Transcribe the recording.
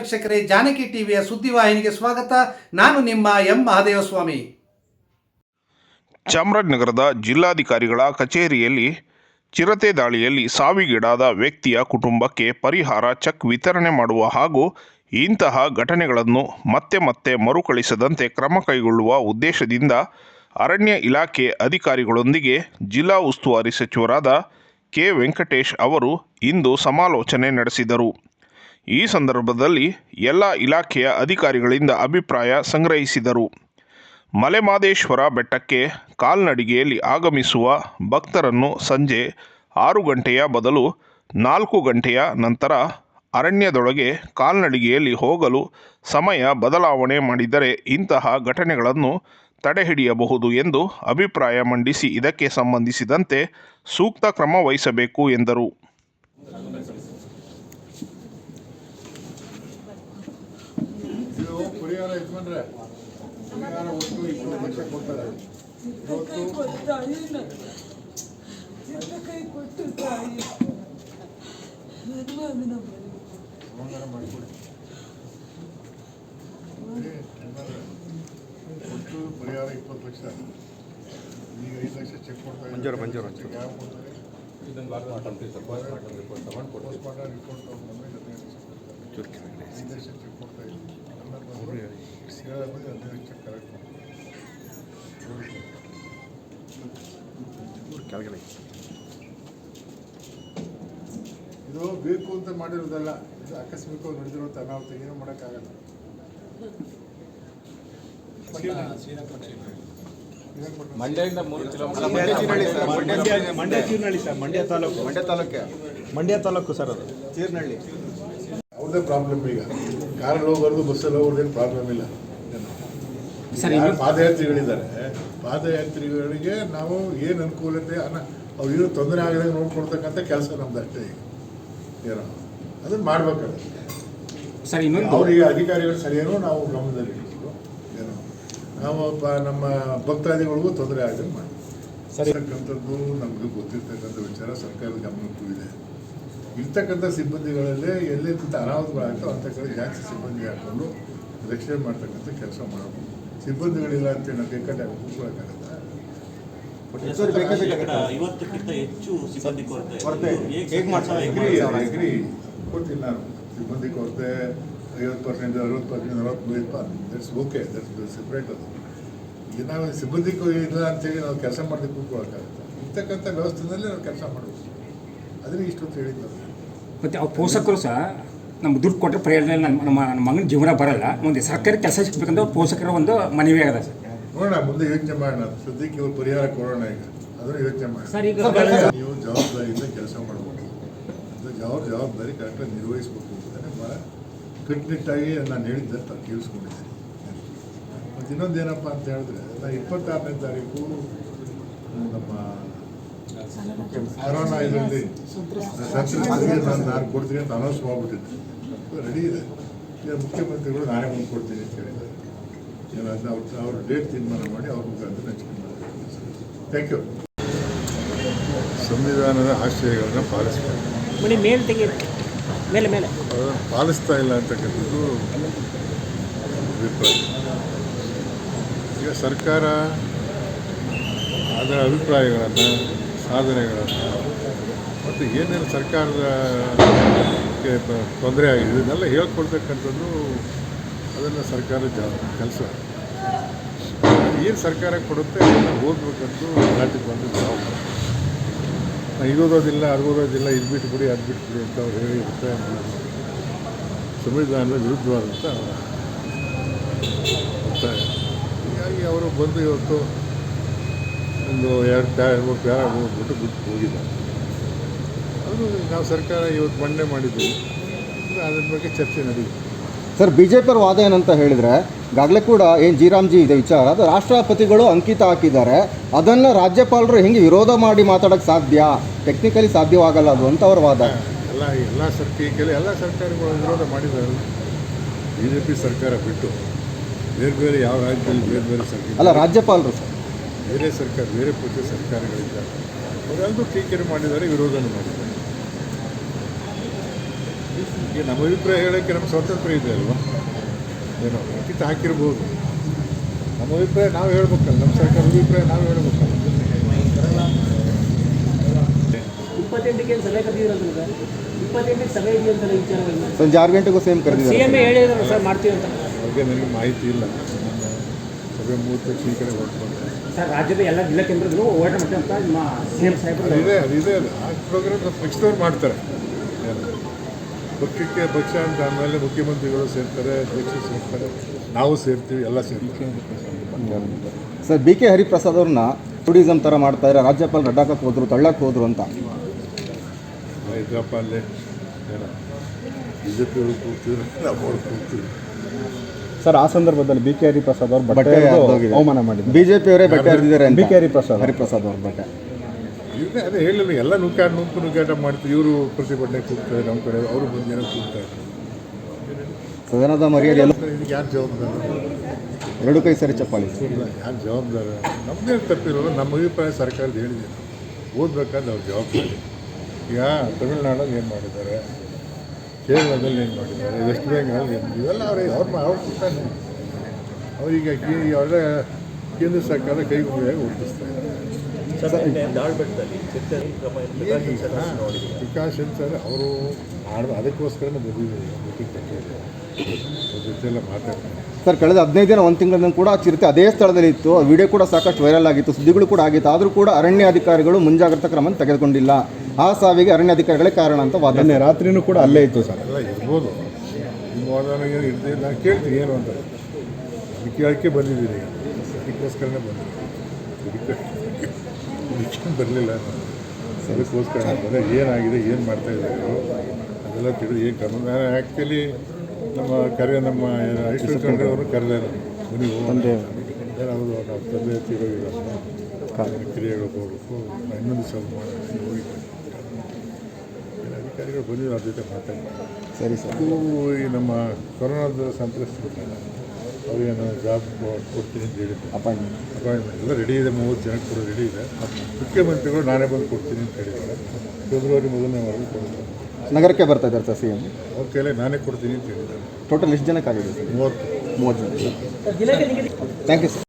ವೀಕ್ಷಕರೇ, ಜಾನಕಿ ಟಿವಿಯ ಸುದ್ದಿವಾಹಿನಿಗೆ ಸ್ವಾಗತ. ನಾನು ನಿಮ್ಮ ಎಂ. ಮಹಾದೇವಸ್ವಾಮಿ. ಚಾಮರಾಜನಗರದ ಜಿಲ್ಲಾಧಿಕಾರಿಗಳ ಕಚೇರಿಯಲ್ಲಿ ಚಿರತೆ ದಾಳಿಯಲ್ಲಿ ಸಾವಿಗೀಡಾದ ವ್ಯಕ್ತಿಯ ಕುಟುಂಬಕ್ಕೆ ಪರಿಹಾರ ಚೆಕ್ ವಿತರಣೆ ಮಾಡುವ ಹಾಗೂ ಇಂತಹ ಘಟನೆಗಳನ್ನು ಮತ್ತೆ ಮತ್ತೆ ಮರುಕಳಿಸದಂತೆ ಕ್ರಮ ಕೈಗೊಳ್ಳುವ ಉದ್ದೇಶದಿಂದ ಅರಣ್ಯ ಇಲಾಖೆ ಅಧಿಕಾರಿಗಳೊಂದಿಗೆ ಜಿಲ್ಲಾ ಉಸ್ತುವಾರಿ ಸಚಿವರಾದ ಕೆ. ವೆಂಕಟೇಶ್ ಅವರು ಇಂದು ಸಮಾಲೋಚನೆ ನಡೆಸಿದರು. ಈ ಸಂದರ್ಭದಲ್ಲಿ ಎಲ್ಲ ಇಲಾಖೆಯ ಅಧಿಕಾರಿಗಳಿಂದ ಅಭಿಪ್ರಾಯ ಸಂಗ್ರಹಿಸಿದರು. ಮಲೆಮಾದೇಶ್ವರ ಬೆಟ್ಟಕ್ಕೆ ಕಾಲ್ನಡಿಗೆಯಲ್ಲಿ ಆಗಮಿಸುವ ಭಕ್ತರನ್ನು ಸಂಜೆ ಆರು ಗಂಟೆಯ ಬದಲು ನಾಲ್ಕು ಗಂಟೆಯ ನಂತರ ಅರಣ್ಯದೊಳಗೆ ಕಾಲ್ನಡಿಗೆಯಲ್ಲಿ ಹೋಗಲು ಸಮಯ ಬದಲಾವಣೆ ಮಾಡಿದರೆ ಇಂತಹ ಘಟನೆಗಳನ್ನು ತಡೆಹಿಡಿಯಬಹುದು ಎಂದು ಅಭಿಪ್ರಾಯ ಮಂಡಿಸಿ ಇದಕ್ಕೆ ಸಂಬಂಧಿಸಿದಂತೆ ಸೂಕ್ತ ಕ್ರಮ ವಹಿಸಬೇಕು ಎಂದರು. ಪರಿಹಾರ ಯಜಮಾನ್ರೆ ಪರಿಹಾರ ಒಟ್ಟು ಇಪ್ಪತ್ತು ಲಕ್ಷ ಕೊಡ್ತಾರೆ ಇವತ್ತು ಸಮಾಧಾನ ಮಾಡಿಕೊಡಿ ನೋಡಿ, ಯಜಮಾನ್ರೆ, ಒಟ್ಟು ಪರಿಹಾರ ಇಪ್ಪತ್ತು ಲಕ್ಷ ಈಗ ಐದು ಲಕ್ಷ ಚೆಕ್ ಕೊಡ್ತಾ ಮಂಜೂರು ಮಂಜೂರು ಚೆಕ್ ಯಾವ ಕೊಡ್ತಾರೆ ಪೋಸ್ಟ್ ಮಾರ್ಟಮ್ ರಿಪೋರ್ಟ್ ತಗೊಂಡ್ಬಂದ್ರೆ ಹದಿನೈದು ಲಕ್ಷ ಕೊಡ್ತಾರೆ ಐದು ಲಕ್ಷ ಚೆಕ್ ಕೊಡ್ತಾ ಇದ್ದೀವಿ ಇದು ಬೇಕು ಅಂತ ಮಾಡಿರೋದಲ್ಲ ಇದು ಆಕಸ್ಮಿಕವಾಗಿ ನಡೆದಿರುವಂಥ ಅನಾಹುತ ಏನು ಮಾಡೋಕ್ಕಾಗಲ್ಲ. ಮಂಡ್ಯದಿಂದ ಮೂರು ಕಿಲೋಮೀಟರ್. ಮಂಡ್ಯ ಚೀರ್ನಳ್ಳಿ ಸರ್ ಮಂಡ್ಯ ತಾಲೂಕು. ಮಂಡ್ಯ ತಾಲೂಕೆ. ಮಂಡ್ಯ ತಾಲೂಕು ಸರ್ ಅದು. ಚೀರ್ನಳ್ಳಿ ಅವ್ರದೇ ಪ್ರಾಬ್ಲಮ್ ಈಗ. ಕಾರಲ್ಲಿ ಹೋಗೋದು ಬಸ್ಸಲ್ಲಿ ಹೋಗೋದೇನು ಪ್ರಾಬ್ಲಮ್ ಇಲ್ಲ ಯಾರು ಪಾದಯಾತ್ರಿಗಳಿದ್ದಾರೆ ಪಾದಯಾತ್ರಿಗಳಿಗೆ ನಾವು ಏನು ಅನುಕೂಲತೆ ಅನ್ನ ಅವ್ರಿಗೂ ತೊಂದರೆ ಆಗದಂಗೆ ನೋಡ್ಕೊಡ್ತಕ್ಕಂಥ ಕೆಲಸ ನಮ್ದು ಅಷ್ಟೇ ಈಗ. ಏನೋ ಅದನ್ನ ಮಾಡ್ಬೇಕಾಗುತ್ತೆ. ಸರ್ ಇನ್ನೊಂದು ಅವರಿಗೆ ಅಧಿಕಾರಿಗಳು ಸರಿಯೇನೋ ನಾವು ಗಮನದಲ್ಲಿ ಇಟ್ಕೊಂಡು ಏನೋ ನಾವು ನಮ್ಮ ಭಕ್ತಾದಿಗಳಿಗೂ ತೊಂದರೆ ಆಗದಂಗೆ ಮಾಡಿ ಸರಿ. ನಮಗೆ ಗೊತ್ತಿರ್ತಕ್ಕಂಥ ವಿಚಾರ ಸರ್ಕಾರದ ಗಮನಕ್ಕೂ ಇದೆ. ಇರ್ತಕ್ಕಂಥ ಸಿಬ್ಬಂದಿಗಳಲ್ಲೇ ಎಲ್ಲೆಂತ ಅನಾಹುತಗಳಾಗ್ತವೆ ಅಂಥ ಕಡೆ ಜಾಸ್ತಿ ಸಿಬ್ಬಂದಿ ಹಾಕ್ಕೊಂಡು ರಕ್ಷಣೆ ಮಾಡ್ತಕ್ಕಂಥ ಕೆಲಸ ಮಾಡಬೇಕು ಸಿಬ್ಬಂದಿಗಳಿಲ್ಲ ಅಂತ ನಾವು ಕೆಕ್ಕಟ್ಟೆ ಕೂತ್ಕೊಳ್ಳೋಕ್ಕಾಗತ್ತಾ. ಐವತ್ತಕ್ಕಿಂತ ಹೆಚ್ಚು ಸಿಬ್ಬಂದಿ ಕೊರತೆ? ಎಗ್ರಿ ಕೊಡ್ತೀನಿ ನಾನು ಸಿಬ್ಬಂದಿ ಕೊರತೆ ಐವತ್ತು ಪರ್ಸೆಂಟ್ ಅರವತ್ತು ಪರ್ಸೆಂಟ್ ನಲವತ್ತೈದು ದಟ್ಸ್ ಓಕೆ ದಟ್ಸ್ ಸೆಪ್ರೇಟ್ ಅದು. ಈಗ ನಾವು ಸಿಬ್ಬಂದಿ ಇಲ್ಲ ಅಂತೇಳಿ ನಾವು ಕೆಲಸ ಮಾಡಲಿಕ್ಕೆ ಕೂತ್ಕೊಳ್ಳೋಕ್ಕಾಗುತ್ತೆ ಇರ್ತಕ್ಕಂಥ ವ್ಯವಸ್ಥೆನಲ್ಲಿ ನಾವು ಕೆಲಸ ಮಾಡಬೇಕು ಅದನ್ನ ಇಷ್ಟೊತ್ತು ಹೇಳಿದ್ದು ನಾನು. ಮತ್ತು ಅವ್ರ ಪೋಷಕರು ಸಹ ನಮ್ಗೆ ದುಡ್ಡು ಕೊಟ್ಟರೆ ಪ್ರಯೋಜನ ಇಲ್ಲ. ನಮ್ಮ ನಮ್ಮ ನಮ್ಮ ಮಗನ ಜೀವನ ಬರಲ್ಲ. ಮುಂದೆ ಸರ್ಕಾರಿ ಕೆಲಸ ಸಿಗ್ಬೇಕಂದ್ರೆ ಅವ್ರ ಪೋಷಕರ ಒಂದು ಮನವಿ ಆಗದ ಸರ್. ನೋಡೋಣ ಮುಂದೆ ಯೋಚನೆ ಮಾಡೋಣ. ಸದ್ಯಕ್ಕೆ ಇವ್ರು ಪರಿಹಾರ ಕೊಡೋಣ ಈಗ. ಅದನ್ನು ಯೋಚನೆ ಮಾಡಿ ಈಗ ನೀವು ಜವಾಬ್ದಾರಿಯಿಂದ ಕೆಲಸ ಮಾಡಬೇಕು ಅದು ಜವಾಬ್ ಜವಾಬ್ದಾರಿ ಕರೆಕ್ಟಾಗಿ ನಿರ್ವಹಿಸಬೇಕು ಅಂತಲೇ ಭಾಳ ಕಟ್ಟುನಿಟ್ಟಾಗಿ ನಾನು ಹೇಳಿದ್ದೆ ತಾವು ಕೇಳಿಸ್ಕೊಂಡಿದ್ದೀನಿ. ಮತ್ತು ಇನ್ನೊಂದು ಏನಪ್ಪ ಅಂತ ಹೇಳಿದ್ರೆ ನಾನು ಇಪ್ಪತ್ತಾರನೇ ತಾರೀಕು ನಮ್ಮ ಕರೋನಾ ಇದರಲ್ಲಿ ನಾನು ನಾನು ಕೊಡ್ತೀನಿ ಅಂತ ಅನೌನ್ಸ್ ಮಾಡಿಬಿಟ್ಟಿದ್ದೆ ರೆಡಿ ಇದೆ. ಈಗ ಮುಖ್ಯಮಂತ್ರಿಗಳು ನಾನೇ ಮುಂದೆ ಕೊಡ್ತೀನಿ ಅಂತ ಹೇಳಿದ್ದಾರೆ. ಏನಾದ್ರೆ ಅವ್ರ ಅವ್ರ ಡೇಟ್ ತೀರ್ಮಾನ ಮಾಡಿ ಅವ್ರ ಮುಖಾಂತರ ಹಂಚ್ಕೊಂಡು ಥ್ಯಾಂಕ್ ಯು ಸಂವಿಧಾನದ ಆಶಯಗಳನ್ನ ಪಾಲಿಸಬೇಕು. ಮನೆ ಮೇಲೆ ತೆಗಿ ಮೇಲೆ ಮೇಲೆ. ಅದನ್ನು ಪಾಲಿಸ್ತಾ ಇಲ್ಲ ಅಂತಕ್ಕಂಥದ್ದು ಅಭಿಪ್ರಾಯ. ಈಗ ಸರ್ಕಾರ ಅದರ ಅಭಿಪ್ರಾಯಗಳನ್ನು ಸಾಧನೆಗಳನ್ನು ಮತ್ತು ಏನೇನು ಸರ್ಕಾರದ ತೊಂದರೆ ಆಗಿದೆ, ಇದನ್ನೆಲ್ಲ ಹೇಳ್ಕೊಡ್ತಕ್ಕಂಥದ್ದು ಅದನ್ನು ಸರ್ಕಾರದ ಜ ಕೆಲಸ. ಏನು ಸರ್ಕಾರ ಕೊಡುತ್ತೆ ಅದನ್ನು ಓದಬೇಕಂತೂ ರಾಜ್ಯಕ್ಕೆ ಬಂದು ಜವಾಬ್ದಾರಿ ನಾನು ಅದು ಓದೋದಿಲ್ಲ ಇದು ಬಿಟ್ಬಿಡಿ, ಅದು ಬಿಟ್ಬಿಡಿ ಅಂತ ಅವ್ರು ಹೇಳಿ ಒತ್ತಾಯ ಮಾಡೋದು ಸಂವಿಧಾನದ ವಿರುದ್ಧವಾದಂಥ ಅವರ ಹೀಗಾಗಿ ಅವರು ಬಂದು ಇವತ್ತು ಒಂದು ಎರಡು ಪ್ಯಾ ಮೂರು ಪ್ಯಾರ ಹೋಗ್ಬಿಟ್ಟು ಬಿಟ್ಟು ಹೋಗಿದ್ದಾರೆ ಅದು ನಾವು ಸರ್ಕಾರ ಇವತ್ತು ಮಂಡನೆ ಮಾಡಿದ್ದೀವಿ ಅದ್ರ ಬಗ್ಗೆ ಚರ್ಚೆ ನಡೀತು. ಸರ್ ಬಿ ಜೆ ಪಿಯವ್ರ ವಾದ ಏನಂತ ಹೇಳಿದರೆ ಈಗಾಗಲೇ ಕೂಡ ಏನು ಜಿ ಇದೆ ವಿಚಾರ ಅದು ರಾಷ್ಟ್ರಪತಿಗಳು ಅಂಕಿತ ಹಾಕಿದ್ದಾರೆ. ಅದನ್ನು ರಾಜ್ಯಪಾಲರು ಹೆಂಗೆ ವಿರೋಧ ಮಾಡಿ ಮಾತಾಡೋಕ್ಕೆ ಸಾಧ್ಯ? ಟೆಕ್ನಿಕಲಿ ಸಾಧ್ಯವಾಗಲ್ಲ ಅದು ಅಂತ ಅವ್ರ ವಾದ. ಎಲ್ಲ ಎಲ್ಲ ಸರ್ಕಾರ ಎಲ್ಲ ಸರ್ಕಾರಗಳು ವಿರೋಧ ಮಾಡಿದ್ದಾರೆ. ಬಿ ಜೆ ಪಿ ಸರ್ಕಾರ ಬಿಟ್ಟು ಬೇರೆ ಬೇರೆ ಯಾವ ರಾಜ್ಯದಲ್ಲಿ ಬೇರೆ ಬೇರೆ ಸರ್ಕಾರ ಅಲ್ಲ ರಾಜ್ಯಪಾಲರು ಸರ್. ಬೇರೆ ಸರ್ಕಾರ ಬೇರೆ ಪಕ್ಷ ಸರ್ಕಾರಗಳಿದ್ದಾರೆ ಅವರೆಲ್ಲರೂ ಟೀಕೆಯನ್ನು ಮಾಡಿದ್ದಾರೆ ವಿರೋಧನೂ ಮಾಡಿದ್ದಾರೆ. ಈಗ ನಮ್ಮ ಅಭಿಪ್ರಾಯ ಹೇಳೋಕ್ಕೆ ನಮ್ಮ ಸ್ವಾತಂತ್ರ್ಯ ಇದೆ ಅಲ್ವಾ? ಏನೋ ಅಂಕಿತ ಹಾಕಿರ್ಬೋದು. ನಮ್ಮ ಅಭಿಪ್ರಾಯ ನಾವು ಹೇಳ್ಬೇಕಲ್ಲ ನಮ್ಮ ಸರ್ಕಾರ ಅಭಿಪ್ರಾಯ ನಾವು ಹೇಳ್ಬೇಕಲ್ಲ. ಇಪ್ಪತ್ತೆಂಟಕ್ಕೆ ಏನು ಸಭೆ ಕರೆದಿದ್ರಲ್ಲ ಸರ್ ಇಪ್ಪತ್ತೆಂಟಕ್ಕೆ ಸಭೆ ಇದೆಯಂತಲ್ಲ ವಿಚಾರವಾಗಿ ಸಂಜೆ ಆರು ಗಂಟೆಗೂ ಸೇಮ್ ಕರೆದಿದ್ದಾರೆ ಎಂ ಹೇಳಿದ್ರು ಸರ್ ಮಾಡ್ತೀವಿ ಅಂತ. ಬಗ್ಗೆ ನನಗೆ ಮಾಹಿತಿ ಇಲ್ಲ. ಸಭೆ ಮುಗಿದ ತಕ್ಷಣ ಈ ಕಡೆ ಹೊರಟ್ಕೊಂಡೆ ಸರ್ ರಾಜ್ಯದ ಎಲ್ಲ ಜಿಲ್ಲಾ ಕೇಂದ್ರಗಳು ಹೋರಾಟ ಮಾಡ್ತೀವಿ ಅಂತ ನಿಮ್ಮ ಸಿ ಎಂ ಸಾಹೇಬರು ಅದಿದೆ ಅದಿದೆ ಅದು ಆ ಪ್ರೋಗ್ರಾಮ್ ನಮ್ಮ ಪಕ್ಷದವ್ರು ಮಾಡ್ತಾರೆ. ಪಕ್ಷಕ್ಕೆ ಪಕ್ಷ ಅಂತ ಆಮೇಲೆ ಮುಖ್ಯಮಂತ್ರಿಗಳು ಸೇರ್ತಾರೆ ಅಧ್ಯಕ್ಷರು ಸೇರ್ತಾರೆ ನಾವು ಸೇರ್ತೀವಿ ಎಲ್ಲ ಸೇರ್ತೀವಿ. ಸರ್ ಬಿ ಕೆ ಹರಿಪ್ರಸಾದ್ ಅವ್ರನ್ನ ಟೂರಿಸಂ ಥರ ಮಾಡ್ತಾ ಇದ್ದಾರೆ ರಾಜ್ಯಪಾಲ ರಡ್ಡಾಕಕ್ಕೆ ಹೋದ್ರು ತಳ್ಳಕ್ಕೆ ಹೋದ್ರು ಅಂತ. ಇದ್ರಪ್ಪ ಅಲ್ಲೇ ಏನೋ ಬಿ ಜೆ ನಾವು ಅವ್ರು ಕೂಗ್ತೀವಿ ಸರ್ ಆ ಸಂದರ್ಭದಲ್ಲಿ ಬಿ ಕೆ ಹರಿಪ್ರಸಾದ್ ಅವರು ಬಟ್ಟೆ. ಅವಮಾನ ಮಾಡಿದ್ದಾರೆ. ಬಿಜೆಪಿ ಅವರೇ ಬಟ್ಟೆ ಹರಿದಿದ್ದಾರೆ ಅಂತ. ಬಿ ಕೆ ಹರಿಪ್ರಸಾದ್ ಹರಿಪ್ರಸಾದ್ ಅವ್ರ ಬಟ್ಟೆ. ಇವ್ರನ್ನೇ ಅದೇ ಹೇಳಿಲ್ಲ ಎಲ್ಲ ನೂಕಾಟ ನುಗ್ಗು ನುಗ್ಗಾಟ ಮಾಡ್ತೀವಿ. ಇವರು ಪ್ರತಿಭಟನೆ ಕೂಗ್ತಾರೆ ನಮ್ಮ ಕಡೆ ಅವರು ಬಂದು ಏನೋ ಕೂಗ್ತಾರೆ. ಸದನದ ಮರ್ಯಾದೆ ಎಲ್ಲ ಇದಕ್ಕೆ ಯಾರು ಜವಾಬ್ದಾರ? ಎರಡು ಕೈ ಸರಿ ಚಪ್ಪಾಳಿ. ಇಲ್ಲ ಯಾರು ಜವಾಬ್ದಾರ? ನಮ್ಮದೇ ತಪ್ಪಿರೋಲ್ಲ ನಮ್ಮ ಅಭಿಪ್ರಾಯ ಸರ್ಕಾರದ ಹೇಳಿದೆ. ಓದ್ಬೇಕಾದ್ರೆ ಅವ್ರು ಜವಾಬ್ದಾರಿ. ಈಗ ತಮಿಳ್ನಾಡಲ್ಲಿ ಏನು ಮಾಡಿದ್ದಾರೆ? ಕೇರಳದಲ್ಲಿ ಏನು ಮಾಡಿದ್ದಾರೆ? ವೆಸ್ಟ್ ಬೆಂಗಾಲ್ ಇವೆಲ್ಲ ಅವ್ರ ಅವ್ರ ಅವ್ರ ಪುಟ್ಟನೇ ಅವರಿಗೆ ಅವರ ಕೇಂದ್ರ ಸರ್ಕಾರ ಕೈಗೂಡಿಯಾಗಿ ಒಪ್ಪಿಸ್ತಾ ಇದ್ದಾರೆ ಅಂತಾರೆ ಅವರು ಮಾಡಿದ ಅದಕ್ಕೋಸ್ಕರನೇ ಮೀಟಿಂಗ್ ಅವ್ರ ಮಾತಾಡ್ತಾರೆ. ಸರ್ ಕಳೆದ ಹದಿನೈದು ದಿನ ಒಂದು ತಿಂಗಳಿಂದ ಕೂಡ ಆ ಚಿರತೆ ಅದೇ ಸ್ಥಳದಲ್ಲಿ ಇತ್ತು. ಆ ವಿಡಿಯೋ ಕೂಡ ಸಾಕಷ್ಟು ವೈರಲ್ ಆಗಿತ್ತು. ಸುದ್ದಿಗಳು ಕೂಡ ಆಗಿತ್ತು. ಆದರೂ ಕೂಡ ಅರಣ್ಯ ಅಧಿಕಾರಿಗಳು ಮುಂಜಾಗ್ರತಾ ಕ್ರಮ ತೆಗೆದುಕೊಂಡಿಲ್ಲ. ಆ ಸಾವಿಗೆ ಅರಣ್ಯ ಅಧಿಕಾರಿಗಳೇ ಕಾರಣ ಅಂತ ವಾದನೆ ರಾತ್ರಿನೂ ಕೂಡ ಅಲ್ಲೇ ಇತ್ತು ಸರ್. ಎಲ್ಲ ಇರ್ಬೋದು. ನಿಮ್ಮ ಇರ್ತೀವಿ ನಾನು ಕೇಳ್ತೀನಿ ಏನು ಅಂತ. ಅದಕ್ಕೆ ಬಂದಿದ್ದೀನಿ ಅದಕ್ಕೋಸ್ಕರನೇ ಬಂದಿದ್ದೀನಿ ಬರಲಿಲ್ಲ. ನಾನು ಅದಕ್ಕೋಸ್ಕರ ಅದೇ ಏನಾಗಿದೆ ಏನು ಮಾಡ್ತಾ ಇದ್ದಾರೆ ಅದೆಲ್ಲ ತಿಳಿದು ಏನು ಕಾನೂನು ನಾನು ಆ್ಯಕ್ಚುಲಿ ನಮ್ಮ ಕರೆ ನಮ್ಮ ಐಶ್ವರ್ಯ ಖಂಡ್ರೆ ಅವರು. ಕರೆದೇ ನಾನು ನೀವು ಏನಾದ್ರು ನಾವು ತಂದೆ ತಿರೋಗಿಲ್ಲ ಕ್ರಿಯೆಗಳು ಹೋಗಬೇಕು. ನಾನು ಇನ್ನೊಂದು ಸಲ ಹೋಗಿದ್ದೆ ಅಧಿಕಾರಿಗಳು ಬಂದಿದ್ದು ಅವ್ರ ಜೊತೆ ಮಾತಾಡ್ತಾರೆ ಸರಿ ಸರ್. ಈ ನಮ್ಮ ಕೊರೋನಾದ ಸಂತ್ರಸ್ತರಿದ್ದಾರೆ ಅವ್ರಿಗೇನು ಜಾಬ್ ಕೊಡ್ತೀನಿ ಅಂತ ಹೇಳಿದ್ರು ಅಪಾಯಿಂಟ್ಮೆಂಟ್ ಅಪಾಯಿಂಟ್ಮೆಂಟ್ ಎಲ್ಲ ರೆಡಿ ಇದೆ ಮೂವತ್ತು ಜನಕ್ಕೆ ಕೂಡ ರೆಡಿ ಇದೆ. ಮುಖ್ಯಮಂತ್ರಿಗಳು ನಾನೇ ಬಂದು ಕೊಡ್ತೀನಿ ಅಂತ ಹೇಳಿದ್ದಾರೆ. ಫೆಬ್ರವರಿ ಮೊದಲನೇ ವಾರ ಕೊಡ್ತಾರೆ ನಗರಕ್ಕೆ ಬರ್ತಾ ಇದ್ದಾರೆ ಸರ್ ಸಿ ಎಂ ಅವ್ರ ಕೈಲೇ ನಾನೇ ಕೊಡ್ತೀನಿ ಅಂತ ಹೇಳಿದ್ದಾರೆ. ಟೋಟಲ್ ಎಷ್ಟು ಜನಕ್ಕಾಗಿದೆ ಸರ್? ಮೂವತ್ತು. ಮೂವತ್ತು ಜನ. ಜಿಲ್ಲೆಗೆ ನಿಗದಿ ಥ್ಯಾಂಕ್ ಯು ಸರ್